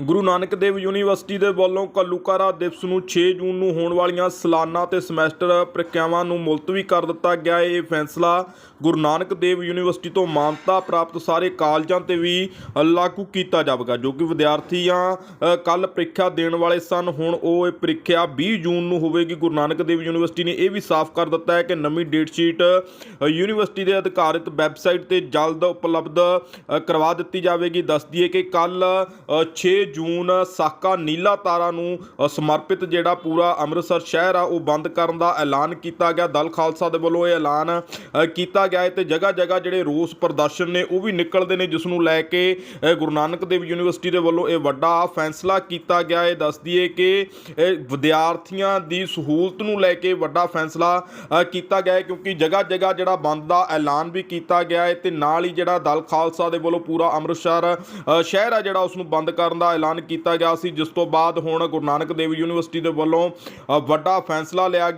Guru Nanak Dev university ਦੇ ਵੱਲੋਂ ਕੱਲੂਕਾਰਾ ਦਿਵਸ ਨੂੰ 6 ਜੂਨ ਨੂੰ ਹੋਣ ਵਾਲੀਆਂ ਸਾਲਾਨਾ ਤੇ ਸਮੈਸਟਰ ਪ੍ਰੀਖਿਆਵਾਂ ਨੂੰ ਮੁਲਤਵੀ ਕਰ ਦਿੱਤਾ ਗਿਆ ਹੈ। ਇਹ ਫੈਸਲਾ ਗੁਰੂ ਨਾਨਕ ਦੇਵ ਯੂਨੀਵਰਸਿਟੀ ਤੋਂ ਮਾਨਤਾ ਪ੍ਰਾਪਤ ਸਾਰੇ ਕਾਲਜਾਂ ਤੇ ਵੀ ਲਾਗੂ ਕੀਤਾ ਜਾਵੇਗਾ, ਜੋ ਕਿ ਵਿਦਿਆਰਥੀਆਂ ਕੱਲ ਪ੍ਰੀਖਿਆ ਦੇਣ ਵਾਲੇ ਸਨ। ਹੁਣ ਉਹ ਇਹ ਪ੍ਰੀਖਿਆ 20 ਜੂਨ ਨੂੰ ਹੋਵੇਗੀ। ਗੁਰੂ ਨਾਨਕ ਦੇਵ ਯੂਨੀਵਰਸਿਟੀ ਨੇ ਇਹ ਵੀ ਸਾਫ਼ ਕਰ ਦਿੱਤਾ ਹੈ ਕਿ ਨਵੀਂ ਡੇਟ ਸ਼ੀਟ ਯੂਨੀਵਰਸਿਟੀ ਦੇ ਅਧਿਕਾਰਿਤ ਵੈਬਸਾਈਟ ਤੇ ਜਲਦ ਉਪਲਬਧ ਕਰਵਾ ਦਿੱਤੀ ਜਾਵੇਗੀ। ਦੱਸ ਦਈਏ ਕਿ ਕੱਲ 6 ਜੂਨ ਸਾਕਾ ਨੀਲਾ ਤਾਰਾ ਨੂੰ ਸਮਰਪਿਤ ਜਿਹੜਾ ਪੂਰਾ ਅੰਮ੍ਰਿਤਸਰ ਸ਼ਹਿਰ ਆ, ਉਹ ਬੰਦ ਕਰਨ ਦਾ ਐਲਾਨ ਕੀਤਾ ਗਿਆ। ਦਲ ਖਾਲਸਾ ਦੇ ਵੱਲੋਂ ਇਹ ਐਲਾਨ ਕੀਤਾ ਗਿਆ। ਹੈ ਤੇ ਜਗ੍ਹਾ ਜਗ੍ਹਾ ਜਿਹੜੇ ਰੋਸ ਪ੍ਰਦਰਸ਼ਨ ਨੇ, ਉਹ ਵੀ ਨਿਕਲਦੇ ਨੇ ਜਿਸ ਨੂੰ ਲੈ ਕੇ ਗੁਰੂ ਨਾਨਕ ਦੇਵ ਯੂਨੀਵਰਸਿਟੀ ਦੇ ਵੱਲੋਂ ਇਹ ਵੱਡਾ ਫੈਸਲਾ ਕੀਤਾ ਗਿਆ। ਹੈ ਦੱਸ ਦਈਏ ਕਿ ਵਿਦਿਆਰਥੀਆਂ ਦੀ ਸਹੂਲਤ ਨੂੰ ਲੈ ਕੇ ਵੱਡਾ ਫੈਸਲਾ ਕੀਤਾ ਗਿਆ ਹੈ, ਕਿਉਂਕਿ ਜਗ੍ਹਾ ਜਗ੍ਹਾ ਜਿਹੜਾ ਬੰਦ ਦਾ ਐਲਾਨ ਵੀ ਕੀਤਾ ਗਿਆ ਹੈ। ਤੇ ਨਾਲ ਹੀ ਜਿਹੜਾ ਦਲ ਖਾਲਸਾ ਦੇ ਵੱਲੋਂ ਪੂਰਾ ਅੰਮ੍ਰਿਤਸਰ ਸ਼ਹਿਰ ਆ ਜਿਹੜਾ ਉਸ ਨੂੰ ਬੰਦ ਕਰਨ ਦਾ ਐਲਾਨ ਕੀਤਾ ਗਿਆ ਸੀ, ਜਿਸ ਤੋਂ ਬਾਅਦ ਹੁਣ ਗੁਰੂ ਨਾਨਕ ਦੇਵ ਯੂਨੀਵਰਸਿਟੀ ਦੇ ਵੱਲੋਂ ਵੱਡਾ ਫੈਸਲਾ ਲਿਆ ਗਿਆ